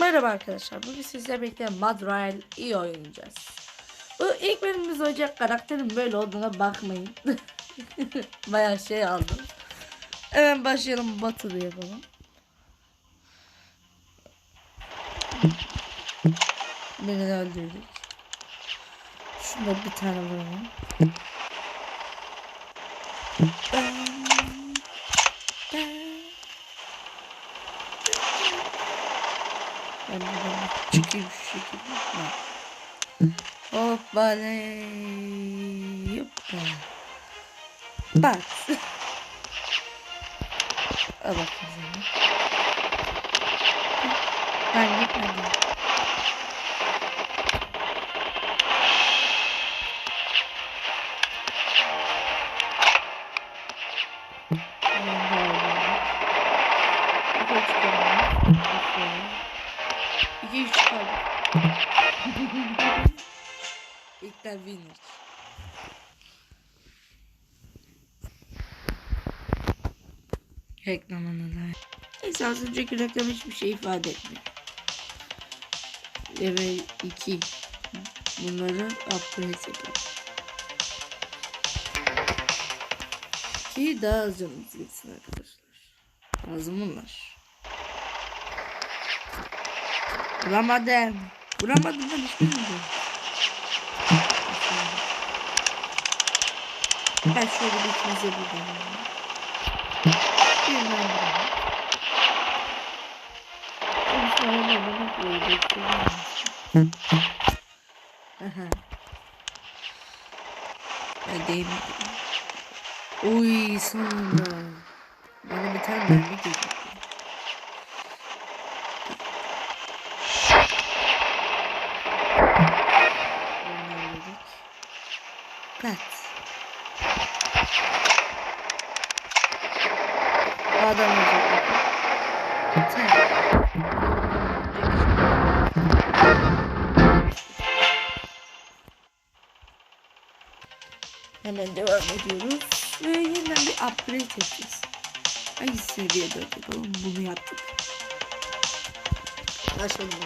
Merhaba arkadaşlar. Bugün sizlerle birlikte Mad Royale iyi oynayacağız. Bu ilk bölümümüz olacak karakterin böyle olduğuna bakmayın. Bayağı şey aldım. Hemen başlayalım batılı yapalım. Birini öldürdük. Şunda bir tane vuralım. Ben çıkayım şu şekilde. Ha. Hoppala. Hoppa. Bak. Al sana. Ben gitmedim. Üç kaldı. İlkler winner. Reklamına da. Neyse az önceki reklam hiçbir şey ifade etmiyor. Level 2. Bunları upgrade yapalım. Ki daha canımız gitsin arkadaşlar. Lazım bunlar. Vuramadım. Vuramadım ben hiçbir şey Ben şöyle bir buradan. Bir ben. Bir da böyle bekliyorum. Aha. Ben değmedim. Oy sonunda. Bana bir tane mermi geldi. Oynayabildik. Pat. Adam olacak. Sen. Hemen devam ediyoruz. Ve yeniden bir upgrade yapacağız. Hangi seviye 4 yapalım? Bunu yaptık. Başlayalım.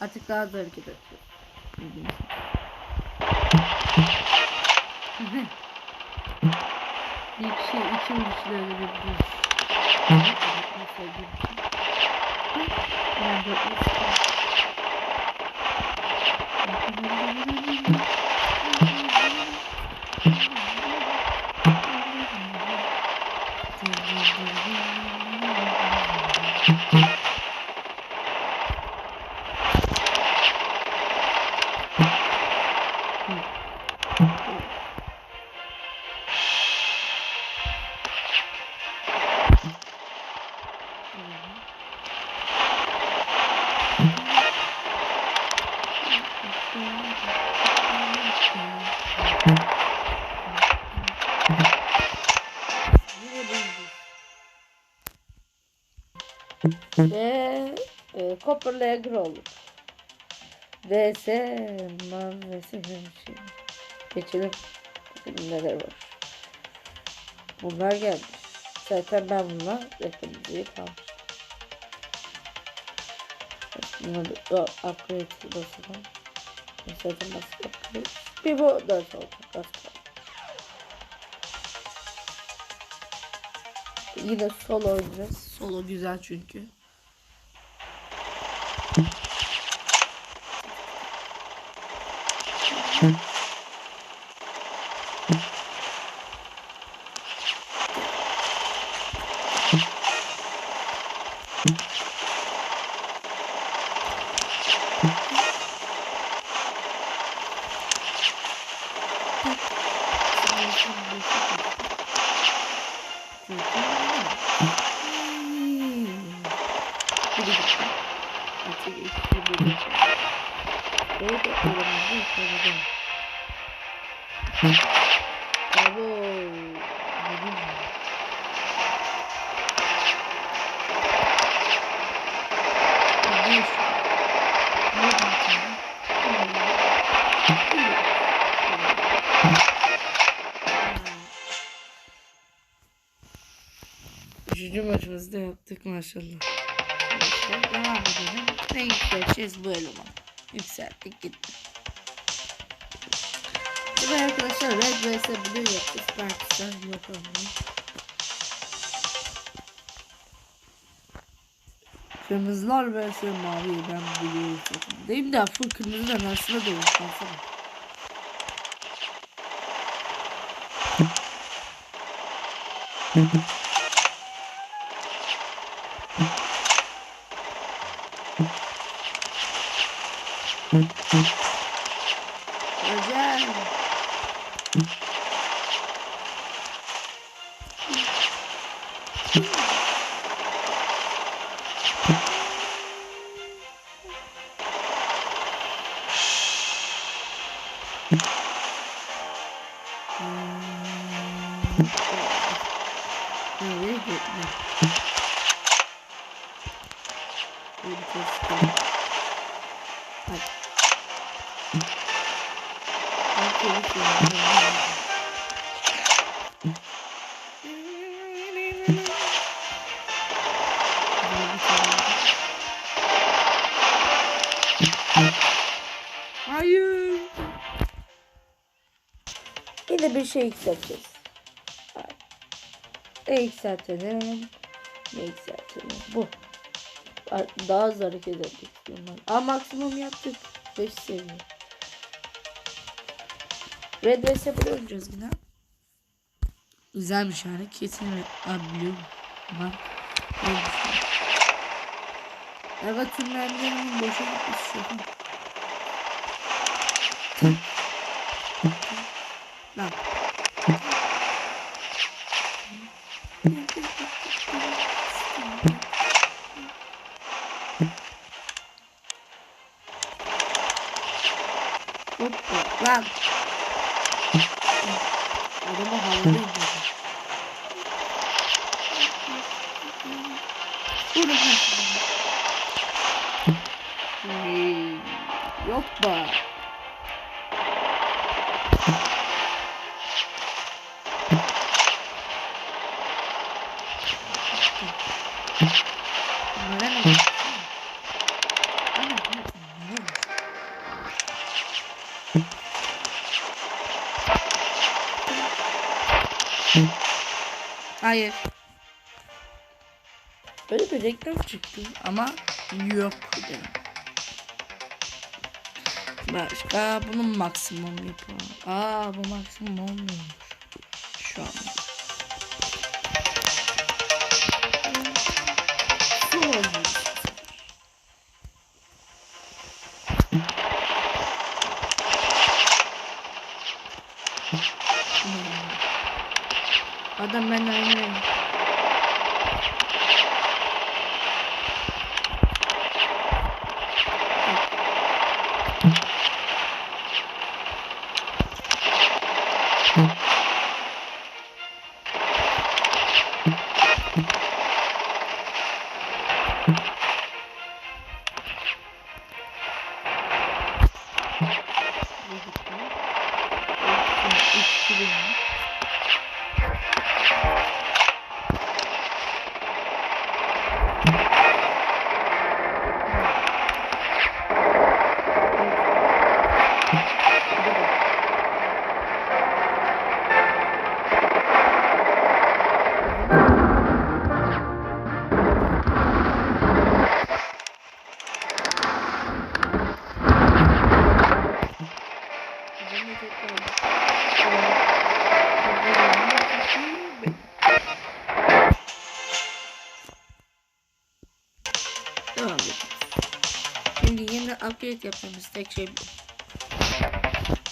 Artık daha da hareket ediyor. Bir şey iki vuruşla ölebiliriz. Ben dört Copper'la Egger olur. VS bir şey. Geçelim. Neler var. Bunlar gelmiş. Zaten ben bununla reklamcıyı kalmıştım. Bunları da upgrade basalım. Zaten basit upgrade. Bir bu 4 oldu. Basit. Yine solo oynayacağız. Solo güzel çünkü. action. Ne diyeceğim? Üçüncü maçımızda yaptık maşallah. Neyse, Devam edelim. Ne yükselteceğiz bu eleman. Yükselttik gitti. Şimdi arkadaşlar Red vs Blue yaptı. Sparks'ta yok olmuyor. Kırmızılar vs mavi ben Blue'yu. Değil de full kırmızıların arasında da baksana. Hocam. Nereye gitti? Bir kez Hadi. Hayır. Yine bir şey yükselteceğiz. Ne yükseltelim? Ne yükseltelim? Bu. Daha az hareket ben. Aa maksimum yaptık. 5 seviye. Red vs Blue oynayacağız yine. Güzelmiş yani. Kesin Red. Vs. Evet tüm mermilerimin boşa gitmiş şu an. Lan. Mm-hmm. Hayır. Böyle bir reklam çıktı ama yok. dedim. Başka bunun maksimum yapalım. Aa bu maksimum olmuyor. Şu an. Su olmuş. Adam ben aynı. Upgrade yapmamız tek şey bu.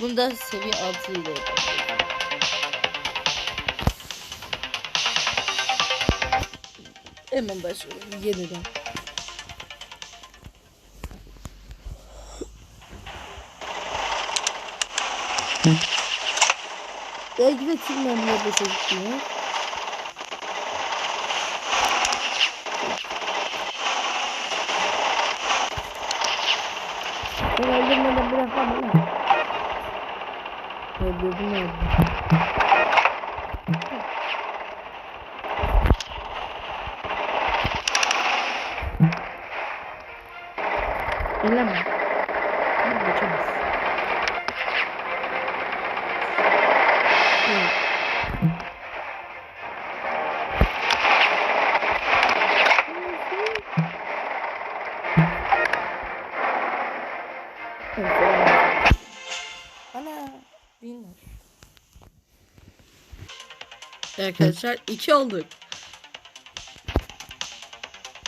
Bunu da seviye 6 ile. Hemen başlıyorum yeniden. Belki de tüm memnuniyet gözüküyor. Ben branco, a branco. Meu Deus do céu. Ana. Winner. Arkadaşlar iki olduk.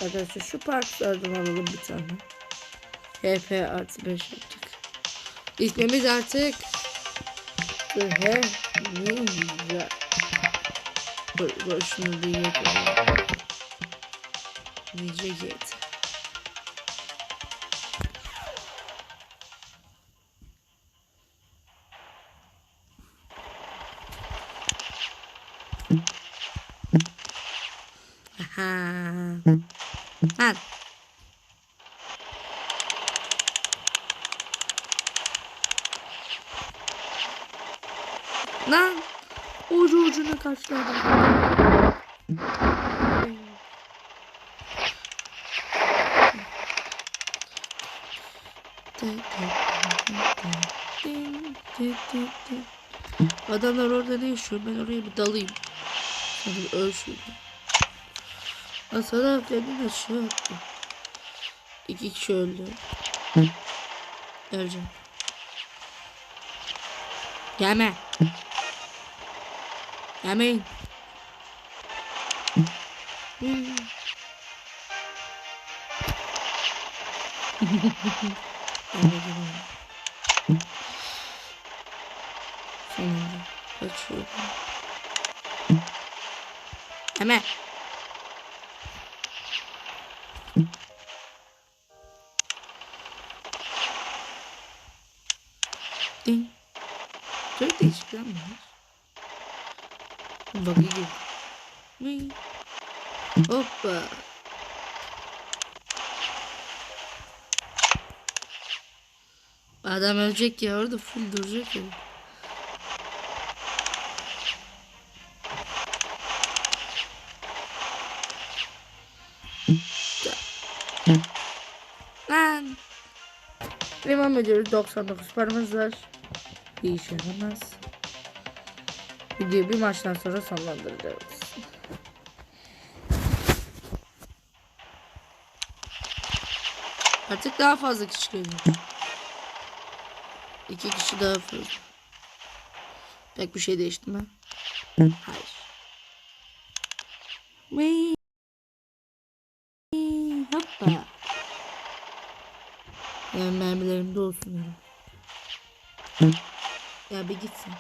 Arkadaşlar şu parklardan alalım bir tane. HP artı 5 yaptık. İsmimiz artık He Ninja. Dur, dur şunu bir yapalım. Kaçtı adam. Adamlar orada ne yaşıyor? Ben oraya bir dalayım. Hadi öl şunu. Asada kendini aşağı attı. İki kişi öldü. Öleceğim. Gelme. Gelmedim. Sonunda kaçıyorum. Hemen. Ding. Çok değişik lan bunlar. Gibi. Vıy. Hoppa. Adam ölecek ya orada full duracak ya. Lan. Devam ediyoruz. 99 paramız var. Bir işe yaramaz. Videoyu bir maçtan sonra sonlandıracağız. Artık daha fazla kişi geliyor. İki kişi daha fazla. Pek bir şey değişti mi? Hayır. Wee. Hoppa. Yani mermilerim de olsun ya. Ya bir gitsin.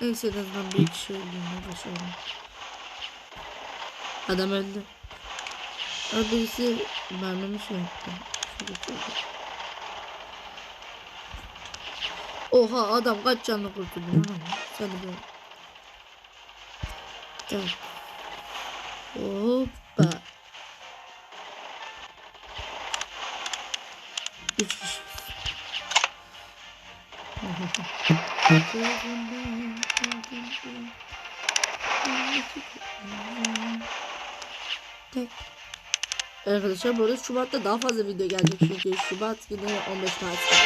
Neyse en azından bir kişi öldüğünde başardım. Adam öldü. Ama birisi mermimi şey yaptı. Oha adam kaç canlı kurtuldun ama sen de Gel. Hoppa. Üç kişi. Arkadaşlar bu arada Şubat'ta daha fazla video gelecek çünkü Şubat yine 15 tatil.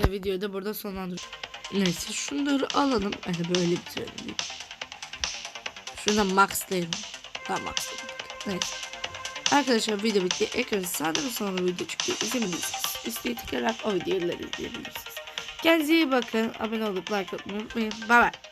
Ve videoyu da burada sonlandırıyorum. Neyse şunları alalım. Hani böyle bitirelim. Şuradan maxlayalım. Tamam maxladık. Neyse. Arkadaşlar video bitti. Ekranı ve sonra video çıkıyor. İzlemediyseniz isteği tıklayarak o videoları izleyebilirsiniz. Kendinize iyi bakın. Abone olup like atmayı unutmayın. Bye bye.